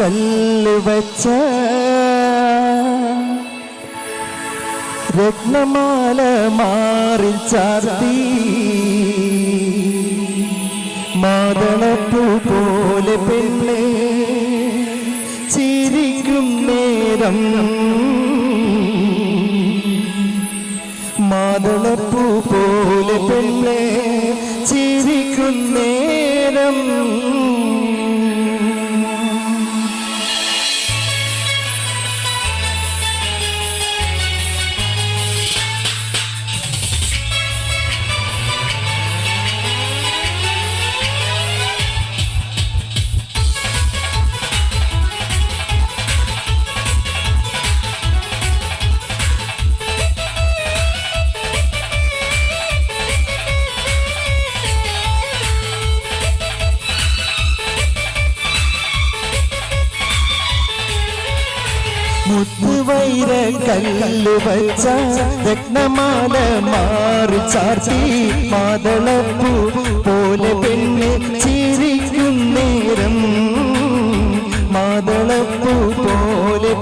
കല്ല് വച്ച രത്നമാല മാറി ചാർത്തി. മാതളപ്പൂ പോലെ പിന്നെ ചിരിക്കും നേരം. മാതളപ്പൂ പോലെ പെണ്ണ്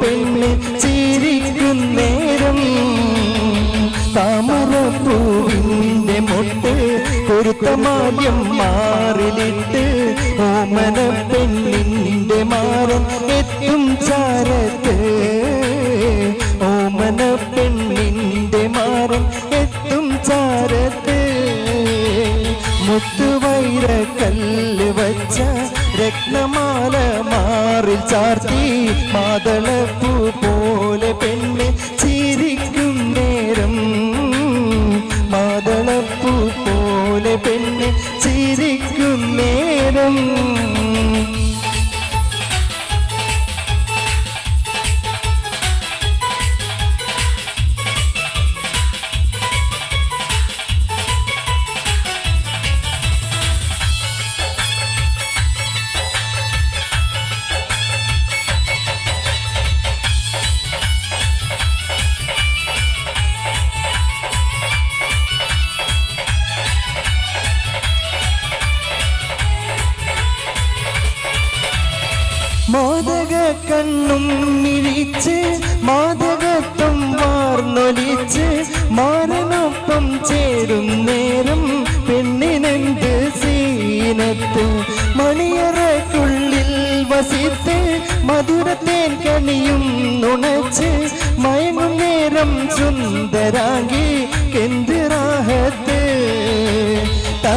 പെണ്ണ് ചിരിക്കും നേരം. താമരപ്പൂവിന്റെ മൊട്ട് പൊരുത്തമാദ്യം മാറിലിട്ട് ഓമന പെണ്ണിന്റെ മാറൻ എത്തും ചാരത്ത്. ഓമന പെണ്ണിന്റെ മാറൻ എത്തും ചാരത്ത്. മുത്തുവൈര കല്ല് വച്ച രത്നമാല മാറി ചാർത്തി മാതളപ്പൂ പോലെ പെണ്ണ് ചിരിക്കും നേരം. മാതളപ്പൂ പോലെ പെണ്ണ് ചിരിക്കും നേരം.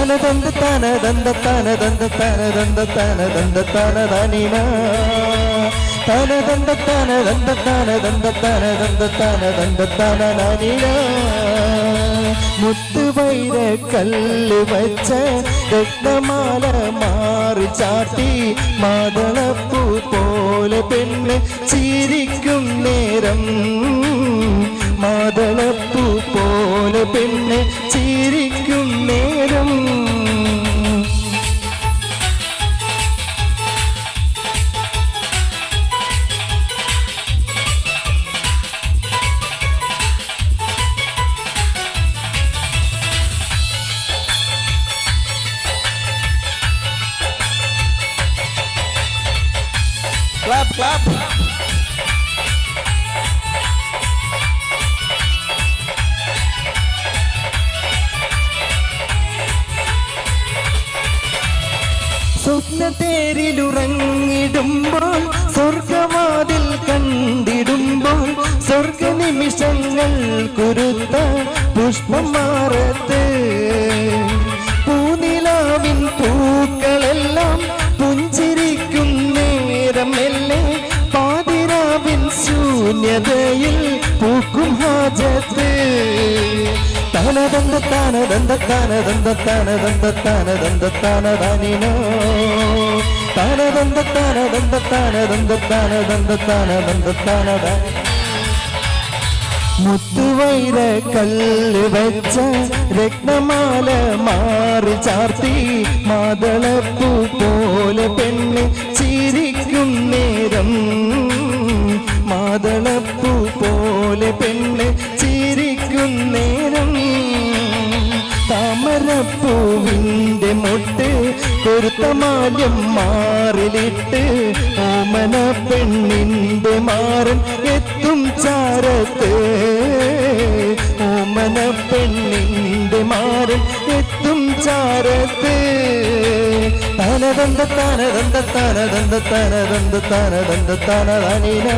തനദന്ത തനദന്ത തനദന്ത തനദന്ത തനദന്ത തനദനിന തനദന്ത തനദന്ത തനദന്ത തനദന്ത തനദന്ത തനനനിന മുത്തുവൈര കല്ല് വച്ച രക്തമാല മാറി ചാട്ടി മാതളപ്പൂ പോലെ പെണ്ണ് ചിരിക്കും നേരം മാതളപ്പൂ പോലെ പെണ്ണ് ചിരിക്കും നേരം Clap, clap. നിന്ന തേരിലുറങ്ങിടുമ്പോൾ സ്വർഗവാതിൽ കണ്ടിടുമ്പോൾ സ്വർഗ നിമിഷങ്ങൾ കുരുത്ത പുഷ്പമാറത്ത്. പൂനിലാവിൻ പൂക്കളെല്ലാം പുഞ്ചിരിക്കും നേരമല്ലേ. പാതിരാവിൻ ശൂന്യതയിൽ പൂക്കും ഹാജത്തേ. താനദന്ത താനദന്ത താനദന്ത താനദന്ത താനദന്ത താനദാനിനോ താന താനദന്ത താനദന്ത താനദന്ത താനദന്ത താനദാനി മുത്തുവൈര കല്ല് വെച്ച രക്തമാല മാറി ചാർത്തി മാതളപ്പൂ പോലെ പെണ്ണ് ചിരിക്കും നേരം. മാതളപ്പൂ പോലെ പെണ്ണ് ചിരിക്കും നേരം താമരപ്പൂവിന്റെ മുട്ട് പൊരുത്തമാല്യം മാറിലിട്ട് ഓമന പെണ്ണിന്റെ മാറൻ എത്തും ചാരത്ത് ഓമന പെണ്ണിന്റെ മാറൻ എത്തും ചാരത്ത് താനദന്ത താനദന്ത താനദന്ത താനദന്ത താനദന്ത താനദാനിനോ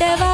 പടവാൾ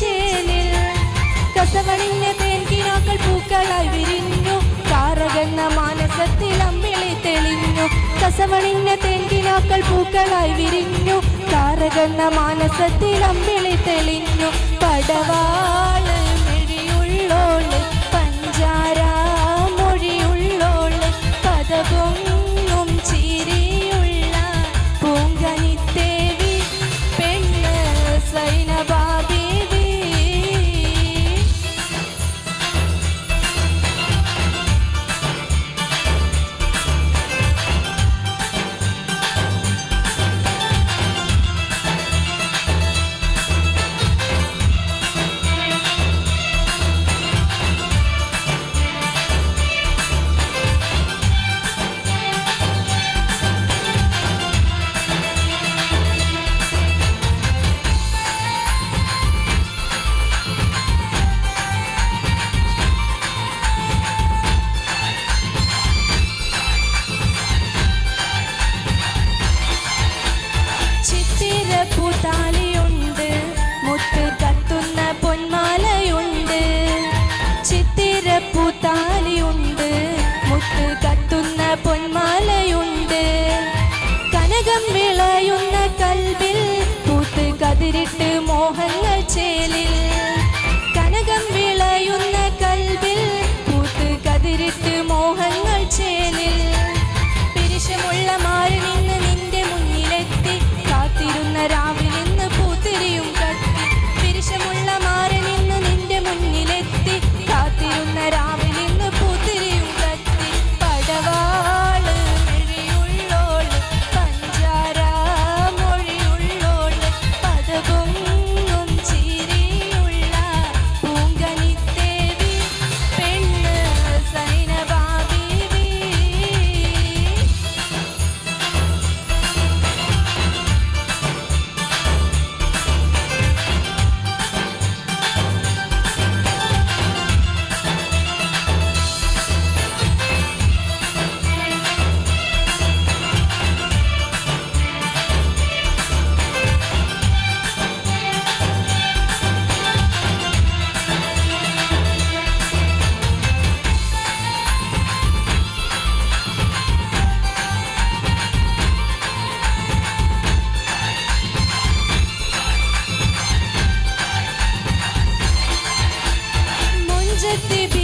ചേലിൽ കസവണിഞ്ഞ തേൻകിനാക്കൾ പൂക്കളായി വിരിഞ്ഞു. കാറകന്ന മാനസത്തിൽ അമ്പിളി തെളിഞ്ഞു. കസവണിഞ്ഞ തേൻകിനാക്കൾ പൂക്കളായി വിരിഞ്ഞു. കാറകന്ന മാനസത്തിൽ അമ്പിളി തെളിഞ്ഞു. പടവാൾ Baby.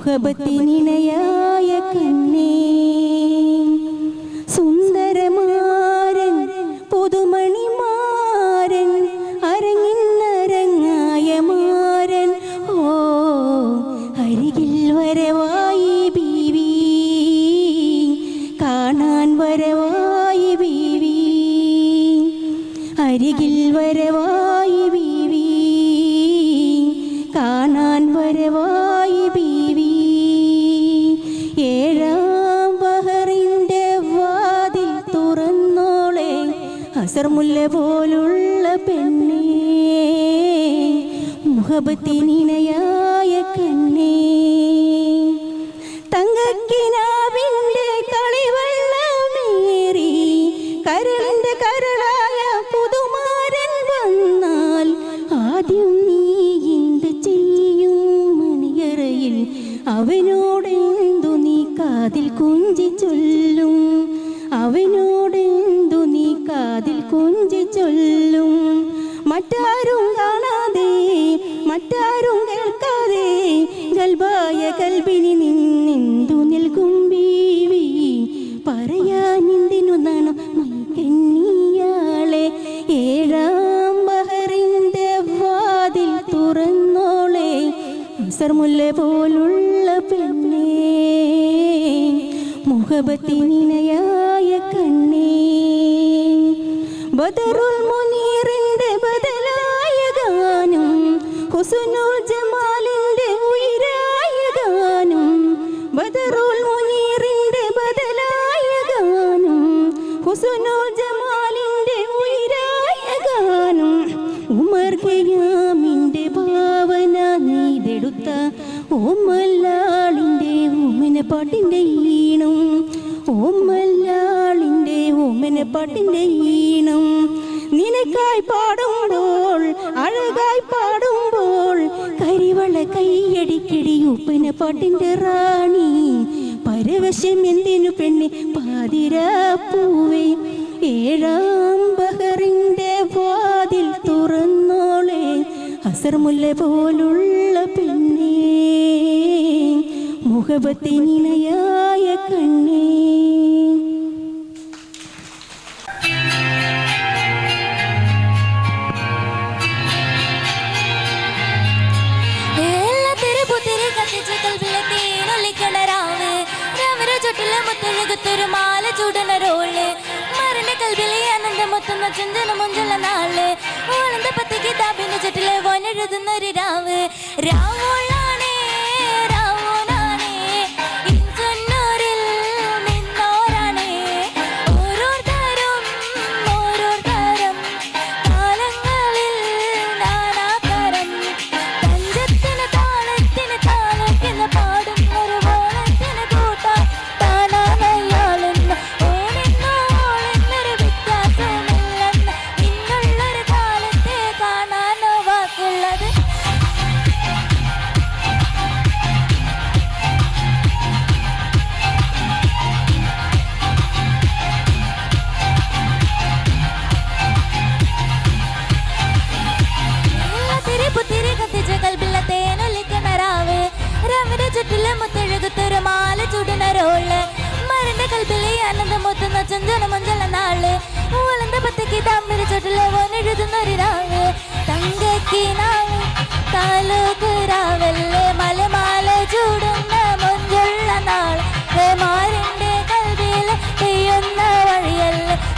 محبتي يا തങ്കക്കിനാവിന്റെ കളിവെള്ളമേറി കരളിന്റെ കരളായ പുതുമാരൻ വന്നാൽ ആദ്യം നീ എന്ത് ചെയ്യും മണിയറയിൽ? അവനോടെന്തു നീ കാതിൽ കുന്നു ബദറുൽ മുനീറിന്റെ ബദലായ ഗാനം ഹുസ്നുൽ പാട്ടിന്റെ റാണി. പരവശം എന്തിനു പെണ്ണി? പാതിരാപ്പൂവേ. ഏഴാം ബഹറിന്റെ വാതിൽ തുറന്നോളെ. അസർമുല്ല പോലുള്ള പെണ്ണേ. മുഖപത്തിനിണയാ ചൂടുന്ന റോൾ മാറിന്റെ കൽവിലെ ആനന്ദം മൊത്തുന്ന ചുന്തന മുഞ്ചുള്ള നാൾ. ഓളന്ത പത്തിക്ക് താപിന്റെ ചുറ്റിലെ വനെഴുതുന്ന ഒരു രാവ്. രാവുള്ള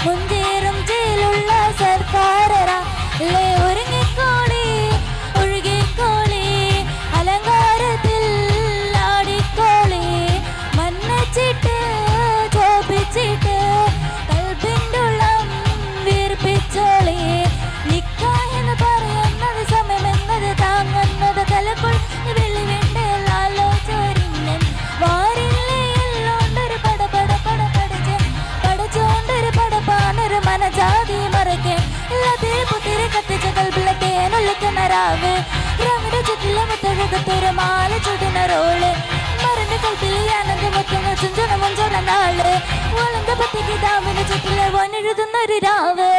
Monday. റോൾ മറന്ന് കൽപ്പിൽ ആനന്ദമൊത്തുന്ന ചുഞ്ചുണമും ചുണനാൾ വളന്ത പത്തിക്കിതാവിന് ചുറ്റിലെ വനെഴുതുന്നൊരു രാവ്.